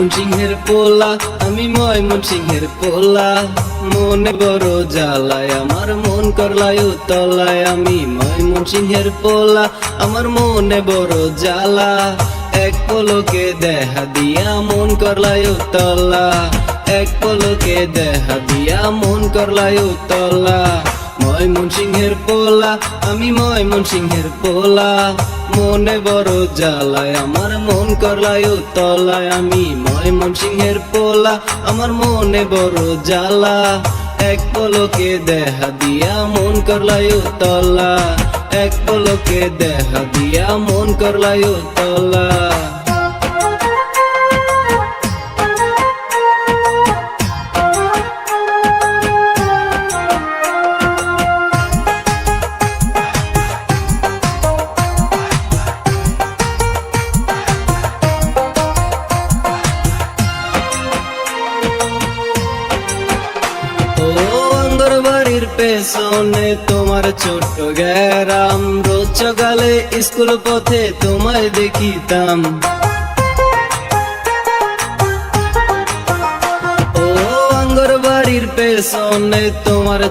ময়মন সিংহের পোলা, আমি ময়মন সিংহের পোলা। মনে বড় জ্বালায়, আমার মন করলায় তলায় আমি ময়মন সিংহের পোলা, আমার মনে বড় জ্বালা। এক পলকে দেখা দিয়া মন করলায় তলা এক পলকে দেখা দিয়া মন করলায় তলা ময়মন সিংহের পোলা, আমি ময়মন সিংহের পোলা। মনে বড় জ্বালায়, আমার মন করলায় তলায়। আমি ময়মন সিংহের পোলা, আমার মনে বড় জ্বালা। এক পলকে দেখা দিয়া মন করলায় তলা। এক পলকে দেখা দিয়া মন করলায় তলা। পেছনে তোমার ছোট্ট গ্যারাম রোজ সকালে স্কুল পথে তোমায় দেখিতাম। ও আঙ্গর বাড়ির পেছনে তোমার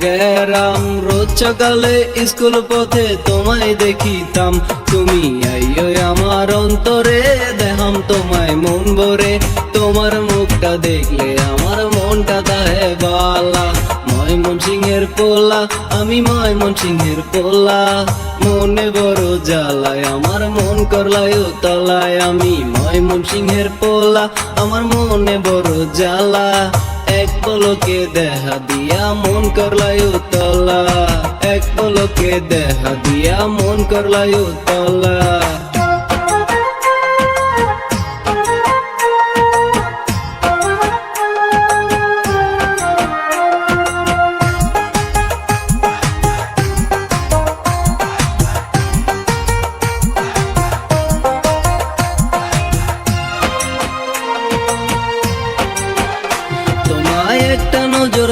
গ্যারাম রোজ সকালে স্কুল পথে তোমায় দেখিতাম। তুমি আইও আমার অন্তরে, দেহাম তোমায় মন ভরে। তোমার মুখটা দেখলে আমার মনটা দাহে বালা। ময়মন সিংহের পোলা, আমি ময়মন সিংহের পোলা। মনে বড় জ্বালায়, আমার মন করলায় তলায়। আমি ময়মন সিংহের পোলা, আমার মনে বড় জ্বালা। এক পলকে দেখা দিয়া মন করলায় তলা। এক পলকে দেখা দিয়া মন করলায় তলা।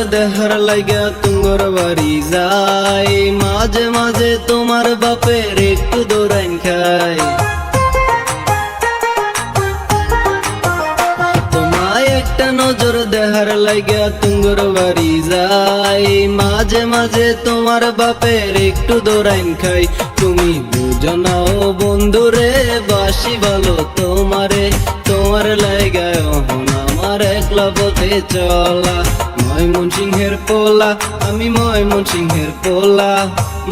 নজর দেখার লাগা তুঙ্গর বাড়ি যাই। মাঝে মাঝে তোমার বাপের একটু দৌড়াইন খাই। নজর দেখার লাগা তুঙ্গর বাড়ি যাই। মাঝে মাঝে তোমার বাপের একটু দৌড়াইন খাই। তুমি বুঝো না ও বন্ধুরে বাসি ভালো তোমারে। তোমার লাগায় আমার একলা পথে চলা। ময়মন সিংহের পোলা, আমি ময়মন সিংহের পোলা।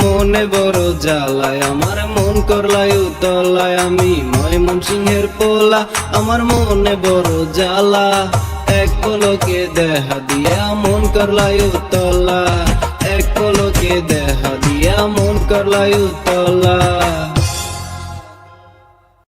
মনে বড় জ্বালায়, আমার মন করলায় তলায় আমি ময়মন সিংহের পোলা, আমার মনে বড় জ্বালা। এক পলকে দেখা দিয়া মন করলায় তলা এক পলকে দেখা দিয়া মন করলায় তলা